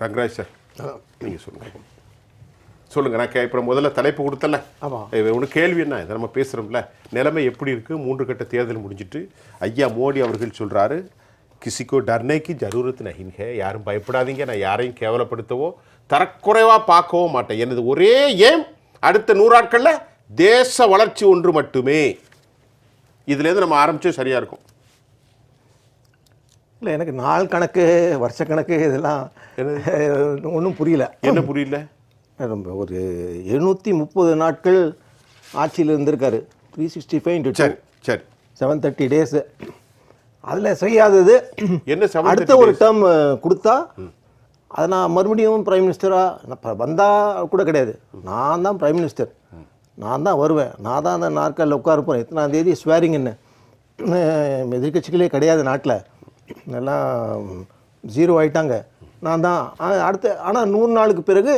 Rangaraj sir நீங்கள் சொல்லுங்கள் சொல்லுங்கள் நான் கே இப்போ முதல்ல தலைப்பு கொடுத்தல ஆமா. ஒன்று கேள்வி என்ன? இதை நம்ம பேசுகிறோம்ல நிலைமை எப்படி இருக்குது மூன்று கட்ட தேர்தல் முடிஞ்சிட்டு ஐயா மோடி அவர்கள் சொல்கிறாரு கிசிக்கோ டர்னேக்கு ஜரூரத் நஹின் ஹே. யாரும் பயப்படாதீங்க நான் யாரையும் கேவலப்படுத்தவோ தரக்குறைவாக பார்க்கவோ மாட்டேன். எனது ஒரே ஏம் அடுத்த நூறாட்களில் தேச வளர்ச்சி ஒன்று மட்டுமே. இதுலேருந்து நம்ம ஆரம்பிச்சா சரியாக இருக்கும். இல்லை எனக்கு நாள் கணக்கு வருஷ கணக்கு இதெல்லாம் ஒன்றும் புரியல. என்ன புரியல? ரொம்ப ஒரு எழுநூற்றி முப்பது நாட்கள் ஆட்சியில் இருந்திருக்காரு. த்ரீ சிக்ஸ்டி ஃபைவ் இன்ட்டு சரி சரி. செவன் தேர்ட்டி டேஸு அதில் செய்யாதது. என்ன அடுத்த ஒரு டேர்ம் கொடுத்தா அதை நான் மறுபடியும் பிரைம் மினிஸ்டராக வந்தால் கூட கிடையாது. நான் தான் பிரைம் மினிஸ்டர் நான் தான் வருவேன். நான் தான் அந்த நாற்காலில் உட்கார போகிறேன் எத்தனாம் தேதி ஸ்வேரிங் என்ன எதிர்கட்சிகளே கிடையாது நாட்டில். எல்லாம் ஜீரோ ஆயிட்டாங்க. நான் தான் அடுத்த ஆனால் நூறு நாளுக்கு பிறகு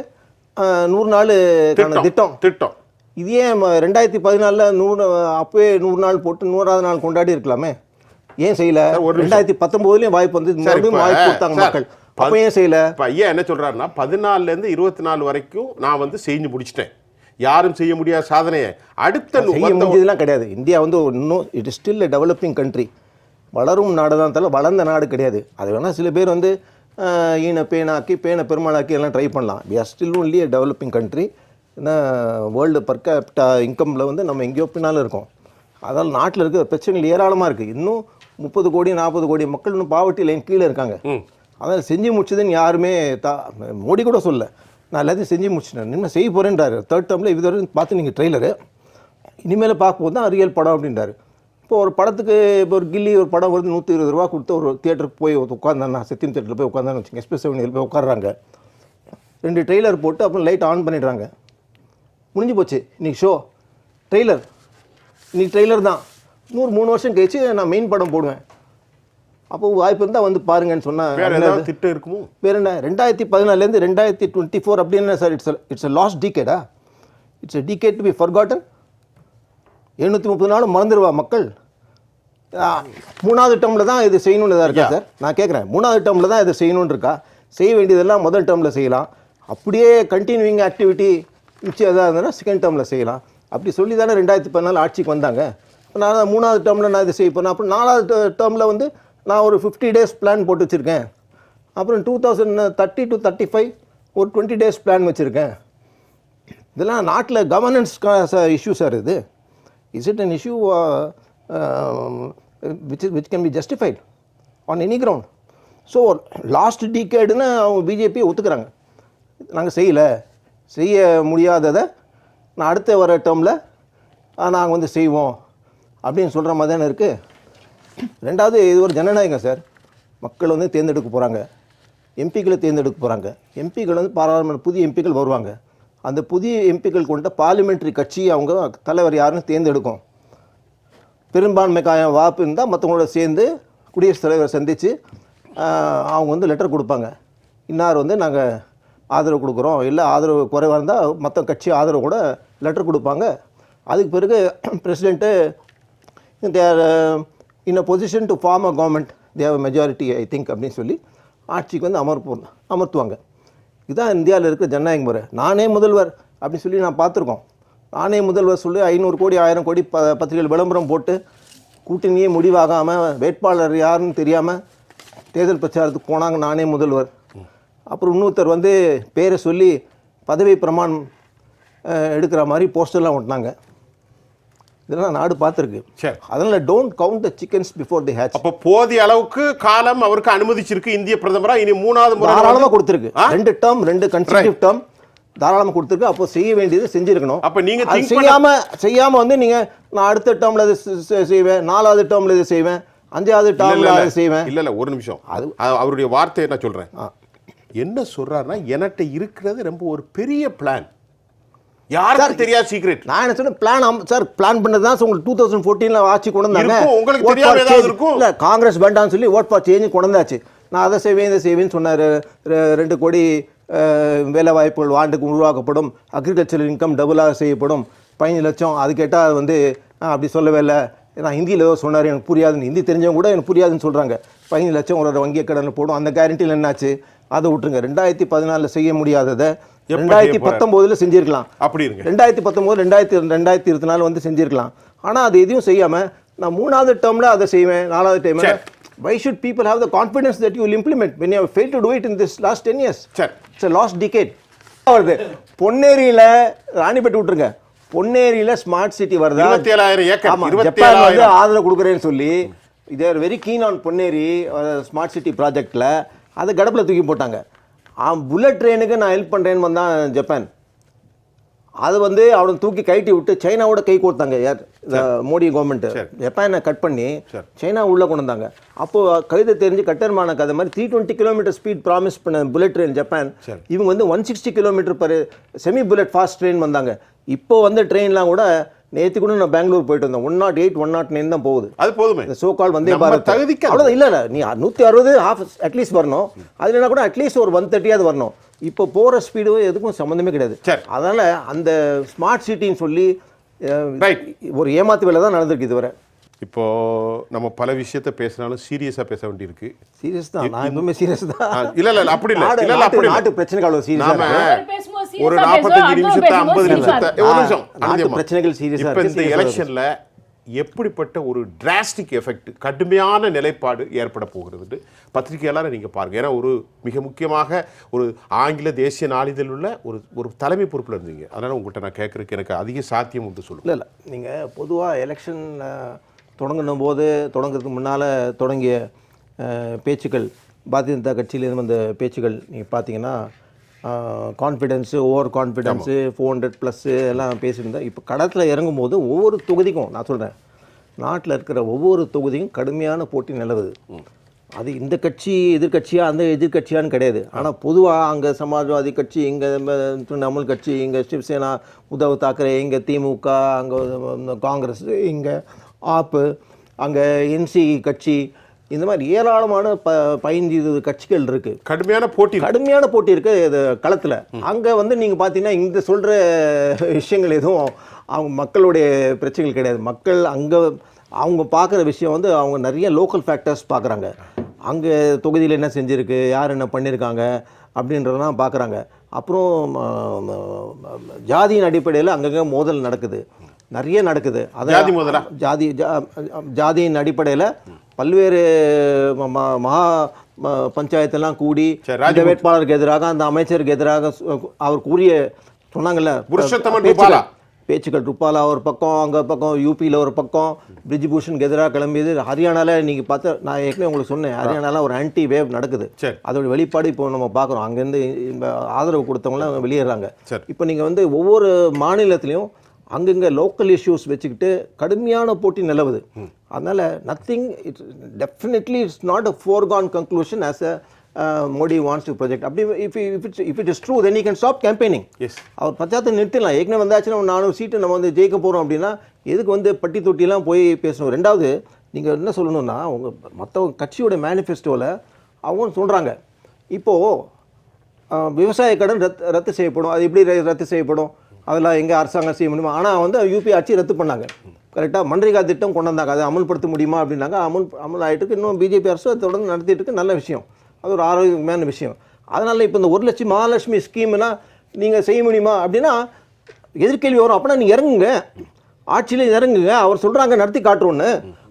நூறு நாளுக்கான திட்டம். திட்டம். இது ஏன் ரெண்டாயிரத்தி பதினாலில் நூறு அப்போயே நூறு நாள் போட்டு நூறாவது நாள் கொண்டாடி இருக்கலாமே? ஏன் செய்யல? ரெண்டாயிரத்தி பத்தொம்போதுலேயும் வாய்ப்பு வந்து மறுபடியும் வாய்ப்பு கொடுத்தாங்க மக்கள். அப்போ ஏன் செய்யல? ஐயா என்ன சொல்றாருன்னா பதினாலுலேருந்து இருபத்தி நாலு வரைக்கும் நான் வந்து செஞ்சு முடிச்சிட்டேன். யாரும் செய்ய முடியாத சாதனையை. அடுத்த செய்ய முடிஞ்சதுலாம் கிடையாது. இந்தியா வந்து ஒரு இன்னும் இட் ஸ்டில் டெவலப்பிங் கண்ட்ரி வளரும் நாடு தான் தவிர வளர்ந்த நாடு கிடையாது. அது வேணால் சில பேர் வந்து ஈன பேனாக்கி பேனை பெருமாளாக்கி எல்லாம் ட்ரை பண்ணலாம். We are still only developing country ஏன்னா வேர்ல்டு பர் கேபிட்டா இன்கமில் வந்து நம்ம எங்கேயோ பின்னாலும் இருக்கோம். அதால் நாட்டில் இருக்க பிரச்சனைகள் ஏராளமாக இருக்குது இன்னும் முப்பது கோடி நாற்பது கோடி மக்கள் இன்னும் பாவர்ட்டி லைன் கீழே இருக்காங்க. அதான் செஞ்சு முடிச்சதுன்னு யாருமே தா மோடி கூட சொல்ல நான் எல்லாத்தையும் செஞ்சு முடிச்சிட்டேன். இன்னும் செய்ய போகிறேன்றாரு தேர்ட் டேர்மில் இது வரைக்கும் பார்த்து நீங்கள் ட்ரெய்லரு இனிமேல் பார்க்கும்போது தான் ரியல் படம் அப்படின்றாரு. இப்போ ஒரு படத்துக்கு இப்போ ஒரு கில்லி ஒரு படம் வருது நூற்றி இருபது ரூபா கொடுத்து ஒரு தியேட்டருக்கு போய் உட்காந்தானா சத்தியம் தேட்டரில் போய் உட்காந்தான்னு வச்சுங்க எக்ஸ்பிரஸ் செவனியில் போய் உட்காடுறாங்க ரெண்டு ட்ரெய்லர் போட்டு அப்புறம் லைட் ஆன் பண்ணிடுறாங்க. முடிஞ்சு போச்சு. இன்னைக்கு ஷோ ட்ரெய்லர் இன்னைக்கு ட்ரெய்லர் தான். நூறு மூணு வருஷம் கழிச்சு நான் மெயின் படம் போடுவேன். அப்போ வாய்ப்பு இருந்தால் வந்து பாருங்கன்னு வேற சொன்னால் திட்டம் இருக்குமோ? வேற என்ன? ரெண்டாயிரத்தி பதினாலேருந்து ரெண்டாயிரத்தி டுவெண்ட்டி ஃபோர் அப்படின்னு sir? It's it's a last டீகேடா it's a decade to be forgotten எழுநூற்றி முப்பது நாளும் மறந்துடுவா மக்கள். மூணாவது டேர்மில் தான் இது செய்யணும்னு தான் இருக்கா சார்? நான் கேட்குறேன் மூணாவது டேர்மில் தான் இது செய்யணும்னு இருக்கா? செய்ய வேண்டியதெல்லாம் முதல் டேர்மில் செய்யலாம். அப்படியே கண்டினியூவிங் ஆக்டிவிட்டி மிச்சம் எதாவது இருந்ததுன்னா செகண்ட் டேர்மில் செய்யலாம். அப்படி சொல்லி தானே ரெண்டாயிரத்தி பதினாலு ஆட்சிக்கு வந்தாங்க. நான் மூணாவது டேர்மில் நான் இதை செய்ய போனேன் அப்புறம் நாலாவது டேர்மில் வந்து நான் ஒரு ஃபிஃப்டி டேஸ் பிளான் போட்டு வச்சுருக்கேன். அப்புறம் two thousand thirty to thirty five ஒரு டுவெண்ட்டி டேஸ் பிளான் வச்சுருக்கேன். இதெல்லாம் நாட்டில் கவர்னன்ஸ் இஷ்யூ சார் இது. Is it an issue which which can be justified on any ground? So last டீகேடுன்னு அவங்க பிஜேபியை ஒத்துக்கிறாங்க. நாங்கள் செய்யலை. செய்ய முடியாததை நான் அடுத்த வர டேர்மில் நாங்கள் வந்து செய்வோம். அப்படின்னு சொல்கிற மாதிரி தானே இருக்குது ரெண்டாவது இது ஒரு ஜனநாயகம் சார். மக்கள் வந்து தேர்ந்தெடுக்க போகிறாங்க எம்பிக்களை தேர்ந்தெடுக்க போகிறாங்க எம்பிக்கள் வந்து பாராளுமன்ற புதிய எம்பிக்கள் வருவாங்க. அந்த புதிய எம்பிக்கள் கொண்ட பார்லிமெண்ட்ரி கட்சி அவங்க தலைவர் யாருன்னு தேர்ந்தெடுக்கும். பெரும்பான்மை காயம் வாப்பு இருந்தால் மற்றவங்களோட சேர்ந்து குடியரசுத் தலைவரை சந்தித்து அவங்க வந்து லெட்டர் கொடுப்பாங்க. இன்னார் வந்து நாங்கள் ஆதரவு கொடுக்குறோம். இல்லை ஆதரவு குறைவாக இருந்தால் மற்ற கட்சி ஆதரவு கூட லெட்டர் கொடுப்பாங்க. அதுக்கு பிறகு president they're in a position to form a government தேவ மெஜாரிட்டி ஐ திங்க் அப்படின்னு சொல்லி ஆட்சிக்கு வந்து அமர்ப்பு அமர்த்துவாங்க. இதுதான் இந்தியாவில் இருக்கிற ஜனநாயக முறை. நானே முதல்வர் அப்படின்னு சொல்லி நான் பார்த்துருக்கோம். நானே முதல்வர் சொல்லி ஐநூறு கோடி ஆயிரம் கோடி ப பத்திரிகைகள் விளம்பரம் போட்டு கூட்டணியே முடிவாகாமல் வேட்பாளர் யாருன்னு தெரியாமல் தேர்தல் பிரச்சாரத்துக்கு போனாங்க நானே முதல்வர். அப்புறம் இன்னொருத்தர் வந்து பேரை சொல்லி பதவி பிரமாணம் எடுக்கிற மாதிரி போஸ்டர்லாம் ஒட்டினாங்க. இதெல்லாம் நாடு பார்த்துருக்கு. அதனால் don't count the chickens before the hatch அப்போ போதிய அளவுக்கு காலம் அவருக்கு அனுமதிச்சிருக்கு இந்திய பிரதமரா? இனி மூணாவது முறை தாராளமாக கொடுத்துருக்கு? ரெண்டு டேர்ம் ரெண்டு கன்ஸ்ட்ரக்டிவ் டேர்ம் தாராளமாக கொடுத்துருக்கு. அப்போ செய்ய வேண்டியது செஞ்சிருக்கணும். அப்ப நீங்க அது think பண்ண- செய்யாம செய்யாம வந்து நீங்க நான் அடுத்த டேர்ம்ல இது செய்வேன். நாலாவது டேர்ம்ல இது செய்வேன். அஞ்சாவது டேர்ம்ல அதை செய்வேன். இல்ல இல்ல. ஒரு நிமிஷம். அது- அவருடைய வார்த்தையை நான் சொல்றேன். என்ன சொல்றாருன்னா என்கிட்ட இருக்கிறது ரொம்ப ஒரு பெரிய பிளான் யாருக்கும் தெரியாத சீக்ரெட் நான் என்ன சொன்னேன் பிளான் சார் பிளான் பண்ணது தான் உங்களுக்கு டூ தௌசண்ட் ஃபோர்டீனில் ஆட்சி கொண்டு வந்தாங்க உங்களுக்கு தெரியாம ஏதாவது. இருக்கும். இல்ல காங்கிரஸ் வேண்டாம்னு சொல்லி ஓட் ஃபார் சேஞ்ச் கொண்டு வந்தாச்சு நான் அதை செய்வேன் இதை செய்வேன்னு சொன்னார். ரெண்டு கோடி வேலை வாய்ப்புகள் ஆண்டுக்கு உருவாக்கப்படும். அக்ரிகல்ச்சர் இன்கம் டபுளாக செய்யப்படும். பதினஞ்சு லட்சம் அது கேட்டால் வந்து நான் அப்படி சொல்லவே இல்லை. நான் ஹிந்தியில் ஏதோ சொன்னார் எனக்கு புரியாதுன்னு. ஹிந்தி தெரிஞ்சவங்க கூட எனக்கு புரியாதுன்னு சொல்கிறாங்க பதினஞ்சு லட்சம் ஒரு வங்கி கடனில் போடும். அந்த கேரண்டியில் என்னாச்சு? அதை விட்டுருங்க. ரெண்டாயிரத்தி பதினாலில் செய்ய முடியாததை ரெண்டாயிரத்தி? பத்தொம்போதில் செஞ்சிருக்கலாம். அப்படி இருங்க. ரெண்டாயிரத்தி பத்தொம்போது ரெண்டாயிரத்தி ரெண்டாயிரத்தி இருபத்தி நாலு வந்து செஞ்சிருக்கலாம். ஆனால் அது எதையும் செய்யாமல் நான் மூணாவது டேர்மில் அதை செய்வேன் நாலாவது டைமில். Why should people have the confidence that you implement when you fail to do it in this last ten years சரி. இட்ஸ் லாஸ்ட் டிகேட் வருது. பொன்னேரியில் ராணிப்பேட்டை விட்டுருங்க. பொன்னேரியில் ஸ்மார்ட் சிட்டி வருதா? 27,000 ஏக்கர், ஆமா, 27,000 ஜப்பான் வந்து ஆதரவு கொடுக்குறேன்னு சொல்லி they're very keen on Ponneri smart city ப்ராஜெக்டில் அதை கடப்பில் தூக்கி போட்டாங்க. புல்லட் ட்ரெயினுக்கு நான் ஹெல்ப் பண்ணுறேன்னு வந்தான் ஜப்பான். அது வந்து அவனை தூக்கி கழட்டி விட்டு சைனாவோட கை கொடுத்தாங்க யார்? மோடி கவர்மெண்ட் சரி. ஜப்பானை கட் பண்ணி. சைனா உள்ள கொண்டு வந்தாங்க. அப்போ கழுதை தெரிஞ்சு கட்டர்மான கதை மாதிரி three twenty kilometre speed promise பண்ண புல்லட் ட்ரெயின் ஜப்பான். இவங்க வந்து one sixty kilometre per semi bullet fast train வந்தாங்க. இப்போ வந்து ட்ரெயின்லாம் கூட நேற்று கூட நான் பெங்களூர் போயிட்டு வந்தேன் one naught eight one naught nine தான் போகுது. அது போதுமே. இந்த சோ கால் வந்தே பாரத். தகுதிக்கு அது. அவ்வளோதான் இல்லை இல்லை நீ நூற்றி அறுபது ஹாஃப் அட்லீஸ்ட் வரணும். அதுலனா கூட அட்லீஸ்ட் ஒரு ஒன் தேர்ட்டியாவது வரணும். இப்போ போகிற ஸ்பீடு எதுக்கும் சம்மந்தமே கிடையாது. அதனால் அந்த ஸ்மார்ட் சிட்டின்னு சொல்லி. ஒரு ஏமாத்து வேலை தான் நடந்திருக்கு இதுவரை. இப்போ நம்ம பல விஷயத்த பேசினாலும் சீரியஸா பேச வேண்டியிருக்கு. சீரியஸ் தான். நான் எப்பவுமே சீரியஸ் தான். இல்ல இல்ல அப்படி இல்ல. அப்படி நாட்டு- பிரச்சனைகள் அவ்வளோ சீரியஸாக ஒரு நாற்பத்தஞ்சு நிமிஷத்தை ஐம்பது நிமிஷத்தை. ஒரு நிமிஷம். பிரச்சனைகள் ஆ இப்ப இந்த எலெக்ஷன்ல எப்படிப்பட்ட ஒரு டிராஸ்டிக் எஃபெக்ட் கடுமையான நிலைப்பாடு ஏற்பட போகிறது பத்திரிகையாளர் நீங்க பாருங்க. ஏன்னா ஒரு மிக முக்கியமாக ஒரு ஆங்கில தேசிய நாளிதழ் உள்ள ஒரு ஒரு தலைமை பொறுப்புல இருந்தீங்க. அதனால உங்கள்கிட்ட நான் கேட்கறதுக்கு எனக்கு அதிக சாத்தியம் உண்டு சொல்லுங்க. இல்லை இல்லை. நீங்கள் பொதுவாக எலெக்ஷன் தொடங்கணும் போது தொடங்குறதுக்கு முன்னால் தொடங்கிய பேச்சுக்கள் பாரதிய ஜனதா கட்சியிலேருந்து வந்த பேச்சுக்கள் நீங்கள் பார்த்தீங்கன்னா confidence over confidence four hundred plus எல்லாம் பேசியிருந்தேன் இப்போ களத்தில் இறங்கும் போது ஒவ்வொரு தொகுதிக்கும் நான் சொல்கிறேன் நாட்டில் இருக்கிற ஒவ்வொரு தொகுதியும் கடுமையான போட்டி நிலவுது. அது இந்த கட்சி எதிர்க்கட்சியா அந்த எதிர்க்கட்சியான்னு கிடையாது. ஆனால் பொதுவாக அங்கே சமாஜ்வாதி கட்சி இங்கே திரிணாமுல் கட்சி இங்கே சிவசேனா உத்தவ் தாக்கரே இங்கே திமுக அங்கே காங்கிரஸ் இங்கே ஆப்பு அங்கே என்சி கட்சி இந்த மாதிரி ஏராளமான ப பதினஞ்சு கட்சிகள் இருக்குது கடுமையான போட்டி. கடுமையான போட்டி இருக்கு இது களத்தில். அங்கே வந்து நீங்கள் பார்த்தீங்கன்னா இந்த சொல்கிற விஷயங்கள் எதுவும் அவங்க மக்களுடைய பிரச்சனைகள் கிடையாது. மக்கள் அங்கே அவங்க பார்க்குற விஷயம் வந்து அவங்க நிறைய லோக்கல் ஃபேக்டர்ஸ் பார்க்குறாங்க அங்கே தொகுதியில் என்ன செஞ்சுருக்கு யார் என்ன பண்ணியிருக்காங்க அப்படின்றதெல்லாம் பார்க்குறாங்க அப்புறம் ஜாதியின் அடிப்படையில் அங்கங்கே மோதல் நடக்குது. நிறைய நடக்குது. அது ஜாதி மோதலா? ஜாதி ஜா- ஜாதியின் அடிப்படையில் பல்வேறு மகா பஞ்சாயத்தெல்லாம் கூடி ராஜ்முத். வேட்பாளருக்கு எதிராக அந்த அமைச்சருக்கு எதிராக அவர் கூறிய சொன்னாங்கல்ல பேச்சுக்கள். ருப்பாலா ஒரு பக்கம் அங்கே பக்கம் யூபியில் ஒரு பக்கம் பிரிஜ்பூஷனுக்கு எதிராக கிளம்பியது ஹரியானாவில் நீங்கள் பார்த்து நான் ஏற்கனவே உங்களுக்கு சொன்னேன் ஹரியானாவில் ஒரு ஆன்டி வேவ் நடக்குது சரி. அதோட வெளிப்பாடு இப்போ நம்ம பார்க்குறோம் அங்கேருந்து ஆதரவு கொடுத்தவங்களாம் வெளியேறாங்க சரி. இப்போ நீங்கள் வந்து ஒவ்வொரு மாநிலத்திலையும் அங்கங்கே லோக்கல் இஷ்யூஸ் வச்சுக்கிட்டு கடுமையான போட்டி நிலவுது. அதனால் nothing it's definitely it's not a foregone conclusion as a Modi wants to project அப்படி if if it's if it is true then you can stop campaigning Yes. அவர் பஞ்சாயத்தை நிறுத்திடலாம். ஏற்கனவே வந்தாச்சுன்னா நானூறு சீட்டு நம்ம வந்து ஜெயிக்க போகிறோம் அப்படின்னா எதுக்கு வந்து பட்டி தொட்டிலாம் போய் பேசணும்? ரெண்டாவது நீங்கள் என்ன சொல்லணும்னா உங்கள் மற்ற கட்சியோட மேனிஃபெஸ்டோவில் அவங்க சொல்கிறாங்க இப்போது விவசாய கடன் ரத்து ரத்து செய்யப்படும். அது எப்படி ர- ரத்து செய்யப்படும்? அதெல்லாம் எங்கே அரசாங்கம் செய்ய முடியுமா? ஆனால் வந்து யூபி ஆட்சி ரத்து பண்ணாங்க. கரெக்டாக மன்ரேகா திட்டம் கொண்டு வந்தாங்க அதை அமல்படுத்த முடியுமா அப்படின்னாங்க. அமல் அமல் ஆகிட்டு இன்னும் பிஜேபி அரசு அதை தொடர்ந்து நடத்திட்டு இருக்கு நல்ல விஷயம். அது ஒரு ஆரோக்கியமான விஷயம். அதனால் இப்போ இந்த ஒரு லட்சம் மகாலட்சுமி ஸ்கீம்னா நீங்கள் செய்ய முடியுமா அப்படின்னா எதிர்கேள்வி வரும். அப்படின்னா நீங்கள் இறங்குங்க. ஆட்சியில் இறங்குங்க. அவர் சொல்கிறாங்க நடத்தி காட்டுறோன்னு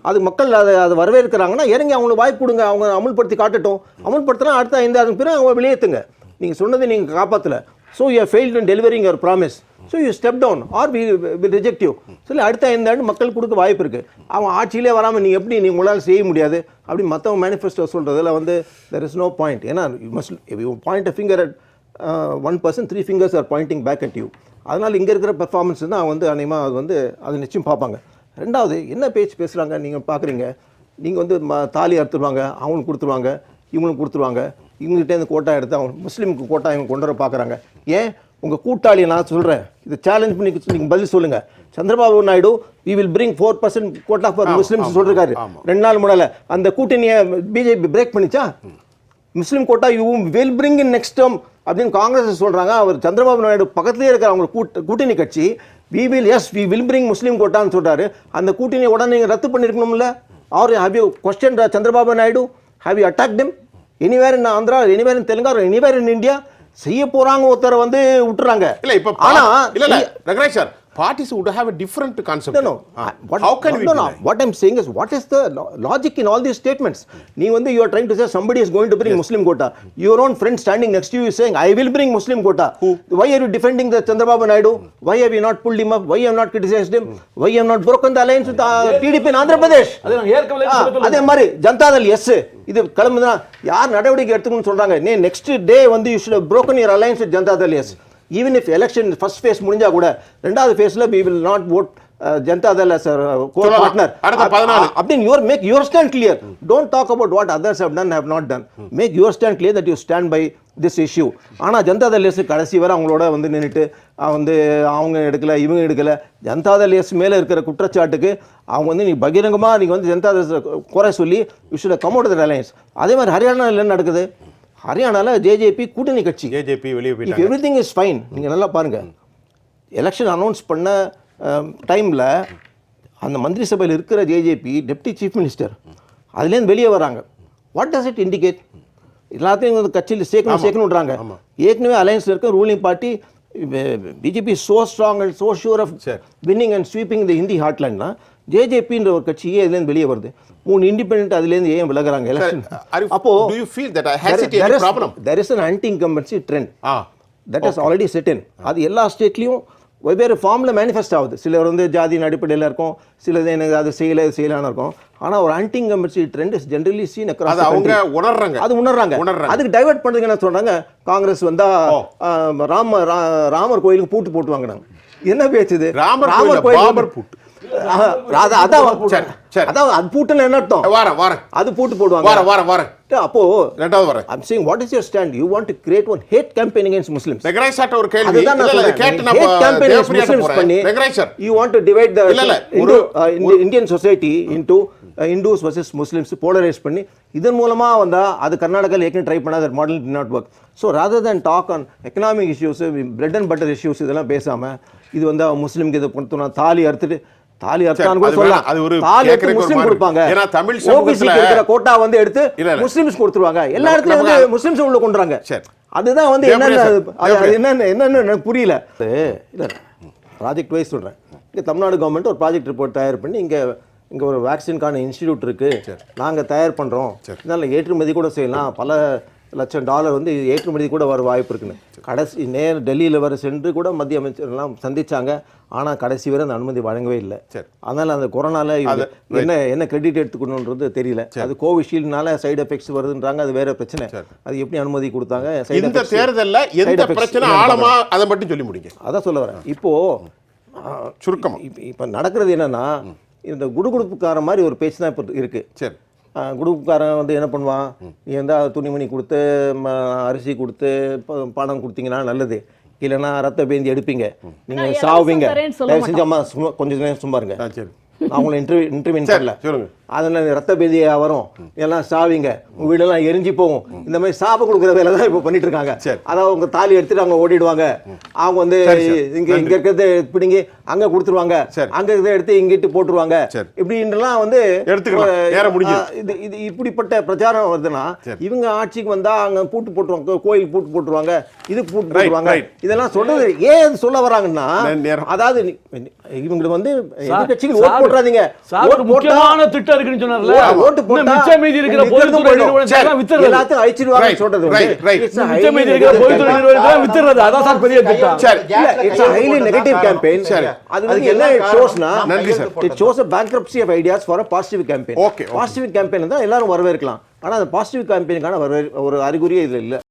அது மக்கள் அதை அதை வரவேற்கிறாங்கன்னா இறங்கி அவங்களுக்கு வாய்ப்பு கொடுங்க. அவங்க அமுல்படுத்தி காட்டட்டும். அமுல்படுத்தினா அடுத்த ஐந்தாயிரம் பிறகு அவங்க வெளியேற்றுங்க நீங்கள் சொன்னதை நீங்கள் காப்பாற்றல so you failed in delivering your promise so you step down or we will reject you சொல்லி அடுத்த ஐந்தாண்டு மக்கள் கொடுக்க வாய்ப்பு இருக்குது அவன் ஆட்சியிலே வராமல் நீ எப்படி நீ உங்களால் செய்ய முடியாது அப்படி மற்றவங்க மேனிஃபெஸ்டோ சொல்கிறதுல வந்து தெர் இஸ் நோ பாயிண்ட் ஏன்னா you must you point a finger at one person three fingers are pointing back at you அதனால் இங்கே இருக்கிற பெர்ஃபார்மன்ஸ் தான் வந்து அநேகமாக அது வந்து அது நிச்சயம் பார்ப்பாங்க. ரெண்டாவது என்ன பேச்சு பேசுகிறாங்க நீங்கள் பார்க்குறீங்க நீங்கள் வந்து ம தாலி அறுத்துருவாங்க அவங்களுக்கு கொடுத்துருவாங்க இவங்களுக்கு கொடுத்துருவாங்க. இவங்ககிட்டேருந்து கோட்டா எடுத்து அவங்க முஸ்லீமுக்கு கோட்டா இவங்க கொண்டு வர பார்க்குறாங்க ஏன்? உங்கள் கூட்டாளி நான் சொல்கிறேன் இதை சேலஞ்ச் பண்ணி நீங்கள் பதில் சொல்லுங்கள் Chandrababu Naidu we will bring four percent quota for Muslims சொல்லிருக்காரு ரெண்டு நாள் முன்னால அந்த கூட்டணியை BJP break பண்ணிச்சா? Muslim quota you will bring in next term அப்படின்னு காங்கிரஸ் சொல்றாங்க. அவர் சந்திரபாபு நாயுடு பக்கத்துலேயே இருக்கிற அவங்க கூட்ட கூட்டணி கட்சி. We will yes we will bring Muslim கோட்டான்னு சொல்றாரு. அந்த கூட்டணியை உடனே நீங்கள் ரத்து பண்ணிருக்கணும்ல. Are have you question Chandrababu Naidu? Have you attacked him anywhere in Andhra anywhere in Telangana anywhere in India செய்ய போறாங்க ஒருத்தரை வந்து விட்டுறாங்க. இல்ல இப்ப ஆனா இல்ல இல்ல Rangaraj sir parties would have a different concept No, no. What, how can we no, do no. that? What I'm saying is, what is the lo- logic in all these statements? வந்து you are trying to say somebody is going to bring Muslim quota. Your own friend standing next to you is saying, I will bring Muslim quota. Who? Why are you defending the Chandrababu Naidu? Why have you not pulled him up? Why have not criticized him? Why have not broken the alliance with uh, TDP in Andhra Pradesh? அது மாதிரி Janata Dal S இது கிளம்புதுன்னா யார் நடவடிக்கை எடுத்துக்கணும்னு சொல்றாங்க next day வந்து you should broken your alliance with Janata Dal S even if election first phase முடிஞ்சா கூட ரெண்டாவது ஃபேஸ்ல we will not vote uh, Janata Dal as a கோ சொல்லலாம். பார்ட்னர் அடுத்த 14. அப்படின்னு your make your stand clear don't talk about what others have done have not done make your stand clear that you stand by this issue ஆனால் Janata Dal S கடைசி வரை அவங்களோட வந்து நின்றுட்டு வந்து அவங்க எடுக்கல இவங்க எடுக்கல. ஜனதாதள் எஸ் மேலே இருக்கிற குற்றச்சாட்டுக்கு அவங்க வந்து நீ பகிரங்கமாக நீங்கள் வந்து ஜனதாதள் குறை சொல்லி you should come out alliance அதே மாதிரி ஹரியானாவில் என்ன நடக்குது? ஹரியானாவில் ஜேஜேபி கூட்டணி கட்சி. ஜேஜேபி வெளியே போயிட்டாங்க. எவ்ரி திங் இஸ் ஃபைன் நீங்கள் நல்லா பாருங்கள் எலெக்ஷன் அனௌன்ஸ் பண்ண டைமில் அந்த மந்திரி சபையில் இருக்கிற ஜேஜேபி டெப்டி சீஃப் மினிஸ்டர் அதுலேருந்து வெளியே வராங்க. வாட் டஸ் இட் இண்டிகேட் எல்லாத்தையும் வந்து கட்சியில் சேர்க்கணும் சேர்க்கணுன்றாங்க ஏற்கனவே அலையன்ஸில் இருக்க ruling party BJP so strong and so sure of. Winning and sweeping the Hindi ஹாட்லைன்னா ஜேஜேபின்ற ஒரு கட்சி ஏன் இதுலேருந்து வெளியே வருது. மூணு இண்டிபெண்ட் அதுலேருந்து ஏன் விலகுறாங்க எலெக்ஷன் you- அப்போ? There is an anti incumbency trend that is already set in அது எல்லா ஸ்டேட்லேயும் வெவ்வேறு ஃபார்மில் மேனிஃபெஸ்ட் ஆகுது. சிலர் வந்து ஜாதியின் அடிப்படையில் இருக்கும் சிலது எனக்கு அது செய்யலை செய்யலான்னு இருக்கும். ஆனால் ஒரு anti incumbency trend is generally seen அது அக்ராஸ் அவங்க உணர்றாங்க. அது உணர்றாங்க. உணர்றாங்க. அதுக்கு டைவர்ட் பண்ணுறதுக்கு என்ன சொல்றாங்க? காங்கிரஸ் வந்தா ஆ, ராம ராமர் கோயிலுக்கு பூட்டு போட்டு வாங்கினாங்க. என்ன பேச்சு இது? ராமர் கோயில்ல பாபர் பூட்டு. அதான் பூட்டுன்னு என்ன அர்த்தம் வாரேன் அது பூட்டு போடுவாங்க வாரேன் வாரேன் அப்போ ரெண்டாவது ஒரு கேள்வி அதுதான் நான் இல்ல, இல்ல, சொல்றேன். கேட்டு நீ hate நான் campaign against தேவப்பிரியாட்ட Muslims போறேன். பண்ணி, sir want to divide the இல்ல, uh, society into uh, Hindus versus Muslims polarize பண்ணி இதன் மூலமா வந்தா அது கர்நாடகாவில் ஏற்கனவே ட்ரை பண்ணாத model did not work so rather than talk on economic issues bread and butter issues இதெல்லாம் பேசாம இது வந்து முஸ்லீம்க்கு இதை பொறுத்தோம் தாலி அறுத்துட்டு தாலி அறுத்தான்னு கூட சொல்லலாம். அது ஒரு தாலி ஒரு முஸ்லீம் கொடுப்பாங்க. ஏன்னா தமிழ் OBC சமூகத்துல- க்கு இருக்கிற கோட்டா வந்து எடுத்து. முஸ்லிம்ஸ் கொடுத்துருவாங்க. எல்லா இடத்துலயும் வந்து முஸ்லிம்ஸ் உள்ள கொண்டுறாங்க. அதுதான் வந்து என்னென்ன. என்னன்னு புரியல. இல்லை ப்ராஜெக்ட் வைஸ் சொல்கிறேன் இங்கே தமிழ்நாடு கவர்மெண்ட் ஒரு ப்ராஜெக்ட் ரிப்போர்ட் தயார் பண்ணி இங்கே இங்கே ஒரு வேக்சினுக்கான இன்ஸ்டிடியூட் இருக்குது நாங்கள் தயார் பண்ணுறோம் இதனால் ஏற்றுமதி கூட செய்யலாம். பல லட்சம் டாலர் வந்து ஏற்றுமதி கூட வர வாய்ப்பு இருக்குன்னு. கடைசி நேர் டெல்லியில் வர சென்று கூட மத்திய அமைச்சர்லாம் சந்திச்சாங்க. ஆனால் கடைசி வரை அந்த அனுமதி வழங்கவே இல்லை. சரி. அதனால் அந்த கொரோனால இவங்க என்ன என்ன கிரெடிட் எடுத்துக்கணுன்றது தெரியல. அது கோவிஷீல்டுனால சைடு எஃபெக்ட்ஸ் வருதுன்றாங்க. அது வேற பிரச்சனை. அது எப்படி அனுமதி கொடுத்தாங்க? இந்த தேர்தல்ல எந்த பிரச்சனை என்னன்னு ஆழமா அதை மட்டும் சொல்லி முடிங்க. அதான் சொல்ல வரேன். இப்போ சுருக்கமா. இப்போ நடக்கிறது என்னன்னா இந்த குடுகுடுப்புக்கார மாதிரி ஒரு பேச்சு தான் இப்போ இருக்கு. சரி. குடுகுடுப்புக்காரன் வந்து என்ன பண்ணுவான்? நீ வந்து துணிமணி கொடுத்து ம, அரிசி கொடுத்து ப- பணம் கொடுத்தீங்கன்னா நல்லது. இல்லைன்னா ரத்த பேந்தி எடுப்பீங்க. நீங்க நான் சாவுவீங்க. சொல்ல தயவு செஞ்சு அம்மா சும்மா கொஞ்சம் நேரம் சும்மா இருங்க. நான் உங்களை இன்டர்வியூ இன்டர்வியூ சரி, பண்ணல அதில் ரத்த பேதியா வரும் எல்லாம் சாவிங்க உங்க வீடெல்லாம் எரிஞ்சு போகும் இந்த மாதிரி சாப கொடுக்குற வேலை தான் இப்போ பண்ணிட்டு இருக்காங்க. அதாவது உங்க தாலி எடுத்துட்டு அவங்க ஓடிடுவாங்க அவங்க வந்து. இங்க இங்க இருக்கிறத பிடிங்கி அங்க கொடுத்துருவாங்க. அங்க இருக்கிறத எடுத்து இங்கிட்டு போட்டுருவாங்க. இப்படின்றலாம் வந்து இது இது இப்படிப்பட்ட பிரச்சாரம் வருதுன்னா. இவங்க ஆட்சிக்கு வந்தா அங்க பூட்டு போட்டுருவாங்க கோயில் பூட்டு போட்டுருவாங்க இது பூட்டு போட்டுருவாங்க. இதெல்லாம் சொல்றது ஏன் சொல்ல வராங்கன்னா. அதாவது இவங்களுக்கு வந்து சார், எதிர்க்கட்சிகள் ஓட்டு போட்டுறாதீங்க முக்கியமான திட்டம் இருக்குன்னு சொன்னார்ல? ஓ- ஓட்டு போட்டா இன்னும் மிச்சம் மீதி இருக்கிற விக்கிறது பொதுத்துறை போயிடும். நிறுவனத்தை எல்லாம் வித்துறது. எல்லாத்தையும் அழிச்சிடுவாங்க சொல்றது மிச்சம் மீதி இருக்கிற பொதுத்துறை அதான் சார் பெரிய திட்டம். சரி. it's a highly negative campaign. அது வந்து என்ன ஷோஸ்னா நன்றி sir. it shows a bankruptcy of ideas for a positive campaign. Okay, okay. Positive campaign தான் எல்லாரும் வரவேற்கலாம். ஆனா அந்த பாசிட்டிவ் கேம்பெயினுக்கான வரவே ஒரு அறிகுறியே இதுல இல்ல.